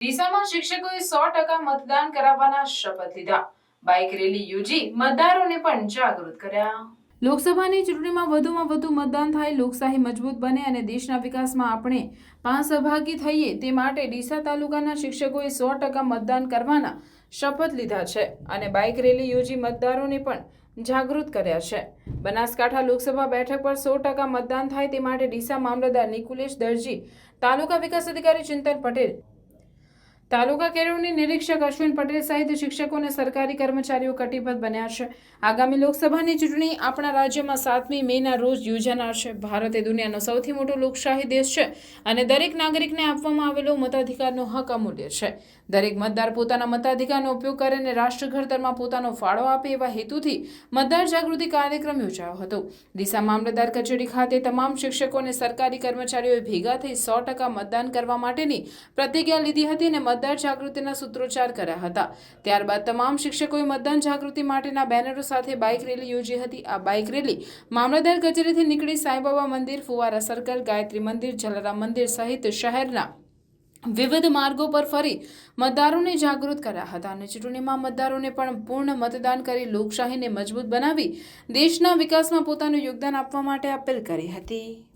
ડીસામાં શિક્ષકોએ સો ટકા મતદાન કરાવવાના શપથ લીધા. બાઇક રેલી યોજી મતદારોને પણ જાગૃત કર્યા. લોકસભાની ચૂંટણીમાં વધુમાં વધુ મતદાન થાય, લોકશાહી મજબૂત બને અને દેશના વિકાસમાં આપણે પાંચ સહભાગી થઈએ તે માટે ડીસા તાલુકાના શિક્ષકોએ સો ટકા મતદાન કરવાના શપથ લીધા છે અને બાઇક રેલી યોજી મતદારોને પણ જાગૃત કર્યા છે. બનાસકાંઠા લોકસભા બેઠક પર સો ટકા મતદાન થાય તે માટે ડીસા મામલતદાર નિકુલેશ દરજી, તાલુકા વિકાસ અધિકારી ચિંતન પટેલ તાલુકા કેળવણી નિરીક્ષક અશ્વિન પટેલ સહિત શિક્ષકો અને સરકારી કર્મચારીઓ કટિબદ્ધ બન્યા છે. આગામી લોકસભાની ચૂંટણી આપણા રાજ્યમાં સાતમી મેના રોજ યોજાનાર છે. ભારત એ દુનિયાનો સૌથી મોટો લોકશાહી દેશ છે અને દરેક નાગરિકને આપવામાં આવેલો મતાધિકારનો હક અમૂલ્ય છે. દરેક મતદાર પોતાના મતાધિકારનો ઉપયોગ કરે અને રાષ્ટ્ર ઘડતરમાં પોતાનો ફાળો આપે એવા હેતુથી મતદાર જાગૃતિ કાર્યક્રમ યોજાયો હતો. ડીસા મામલતદાર કચેરી ખાતે તમામ શિક્ષકો અને સરકારી કર્મચારીઓએ ભેગા થઈ સો ટકા મતદાન કરવા માટેની પ્રતિજ્ઞા લીધી હતી અને મતદાર જાગૃતિના સૂત્રોચ્ચાર કર્યા હતા. ત્યારબાદ તમામ શિક્ષકોએ મતદાન જાગૃતિ માટેના બેનરો સાથે બાઇક રેલી યોજી હતી. આ બાઇક રેલી મામલતદાર કચેરીથી નીકળી સાંઈબાબા મંદિર, ફુવારા સર્કલ, ગાયત્રી મંદિર, જલારામ મંદિર સહિત શહેરના વિવિધ માર્ગો પર ફરી મતદારોને જાગૃત કર્યા હતા અને ચૂંટણીમાં મતદારોને પણ પૂર્ણ મતદાન કરી લોકશાહીને મજબૂત બનાવી દેશના વિકાસમાં પોતાનું યોગદાન આપવા માટે અપીલ કરી હતી.